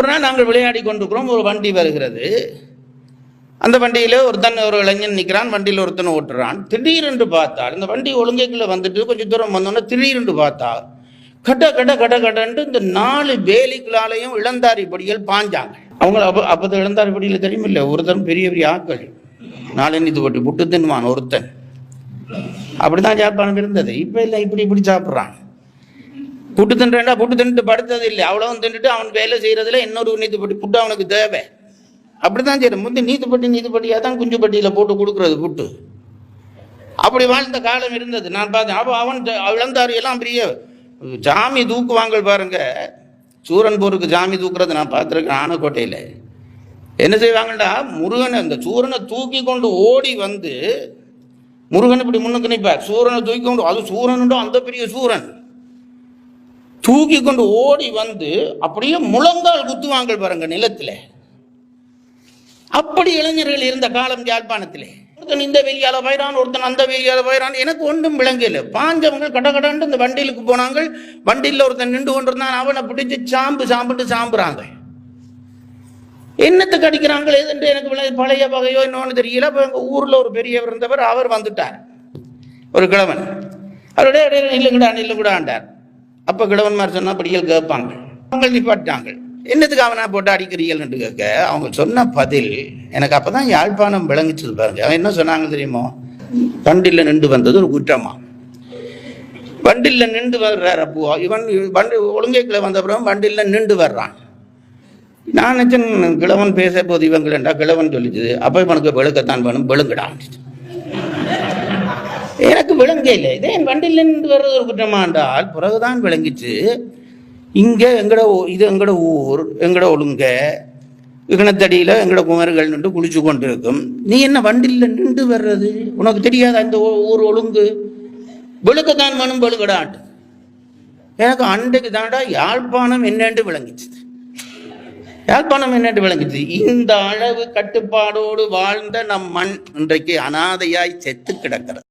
ஒரு நாள் நாங்கள் விளையாடி கொண்டிருக்கிறோம். ஒரு வண்டி வருகிறது. அந்த வண்டியில் ஒருத்தன் ஒரு இளைஞன் நிற்கிறான் வண்டியில் ஒருத்தன் ஓட்டுறான். திடீரென்று பார்த்தால் இந்த வண்டி ஒழுங்கைக்குள்ளே வந்துட்டு கொஞ்சம் தூரம் வந்தோன்னே திடீரென்று பார்த்தா கட கட கட கடன்ட்டு இந்த நாலு வேலிகளாலையும் இளந்தாரி படிகள் பாஞ்சாங்க அவங்க அப்போ அப்போ இளந்தாரி படியில் தெரியுமில்ல? ஒருத்தன் பெரிய பெரிய ஆட்கள். நாலஞ்சு போட்டு புட்டு தின்வான் ஒருத்தன். அப்படிதான் ஜாப்பானம் இருந்தது. இப்போ இல்லை இப்படி இப்படி சாப்பிட்றான். புட்டு தின்றா புட்டு தின்னுட்டு படுத்தது இல்லை. அவ்வளவும் தின்னுட்டு அவன் வேலை செய்யறதுல இன்னொரு நீத்துப்பட்டி புட்டு அவனுக்கு தேவை. அப்படித்தான் செய்யணும் முந்தி நீத்துப்பட்டி நீத்துப்பட்டியாக தான் குஞ்சுப்பட்டியில் போட்டு கொடுக்குறது புட்டு. அப்படி வாழ்ந்த காலம் இருந்தது. நான் பார்த்தேன் அப்போ அவன் த- எல்லாம் பெரிய ஜாமி தூக்குவாங்க பாருங்க. சூரன்பூருக்கு ஜாமி தூக்குறது நான் பார்த்துருக்கேன் ஆனக்கோட்டையில். என்ன செய்வாங்கடா முருகனை அந்த சூரனை தூக்கி கொண்டு ஓடி வந்து முருகன் இப்படி முன்னுக்கு நிற்பார் சூரனை தூக்கி கொண்டு அது சூரனுண்டோ அந்த பெரிய சூரன். தூக்கி கொண்டு ஓடி வந்து அப்படியே முழங்கால் குத்துவாங்க பாருங்க நிலத்தில். அப்படி இளைஞர்கள் இருந்த காலம் யாழ்ப்பாணத்திலே. ஒருத்தன் இந்த வெளியால போயிறான் ஒருத்தன் அந்த வெளியால போயிறான். எனக்கு ஒன்றும் விளங்கல பாஞ்சவங்க கட கடண்டு இந்த வண்டியிலுக்கு போனாங்க. வண்டியில் ஒருத்தன் நின்று கொண்டிருந்தான். அவனை பிடிச்சி சாம்பு சாம்பிட்டு சாம்புறாங்க. என்னத்துக்கு அடிக்கிறாங்களே என்று எனக்கு பழைய வகையோ இன்னொன்று தெரியல. இப்போ எங்கள் ஊரில் ஒரு பெரியவர் இருந்தவர் அவர் வந்துட்டார். ஒரு கிழவன். அவருடைய இடையில நில்லுங்கடா நில்லுங்கடாண்டார் அப்போ கிழவன் மாதிரி சொன்னா படிகள் கேட்பாங்க. அவங்க நிப்பாட்டாங்க என்னத்துக்கு அவனா போட்டு அடிக்கிறீங்கள்னு கேட்க அவங்க சொன்ன பதில் எனக்கு அப்போ தான் யாழ்ப்பாணம் விளங்கிச்சது பாருங்க. அவன் என்ன சொன்னாங்க தெரியுமோ? வண்டியில் நின்று வந்தது ஒரு குற்றமா? வண்டியில் நின்று வர்றார் அப்போ. இவன் வண்டி ஒழுங்கைக்குள்ள வந்த அப்புறம் வண்டியில் நின்று வர்றான். நான் நினைச்சேன் கிழவன் பேச போது இவங்களா கிழவன் சொல்லிச்சு அப்போ இவனுக்கு விளக்கத்தான் வேணும் விழுங்கடா எனக்கு இல்லை இதே என் வண்டியில் நின்று வர்றது ஒரு குற்றமாண்டால் பிறகுதான் விளங்கிச்சு இங்கே எங்கட இது எங்கட ஊர் எங்கட ஒழுங்க இகனத்தடியில் எங்கட குமர்கள் நின்று குளிச்சு கொண்டிருக்கும். நீ என்ன வண்டியில் நின்று வர்றது? உனக்கு தெரியாத அந்த ஊர் ஒழுங்கு? வெளுக்கத்தான் மனம் வெளுக்கடாட்டு எனக்கு அன்றைக்கு தாண்டா யாழ்ப்பாணம் என்னென்று விளங்கிச்சுது யாழ்ப்பாணம் என்னென்று விளங்குச்சு இந்த அளவு கட்டுப்பாடோடு வாழ்ந்த நம் மண் இன்றைக்கு அனாதையாய் செத்து கிடக்கிறது.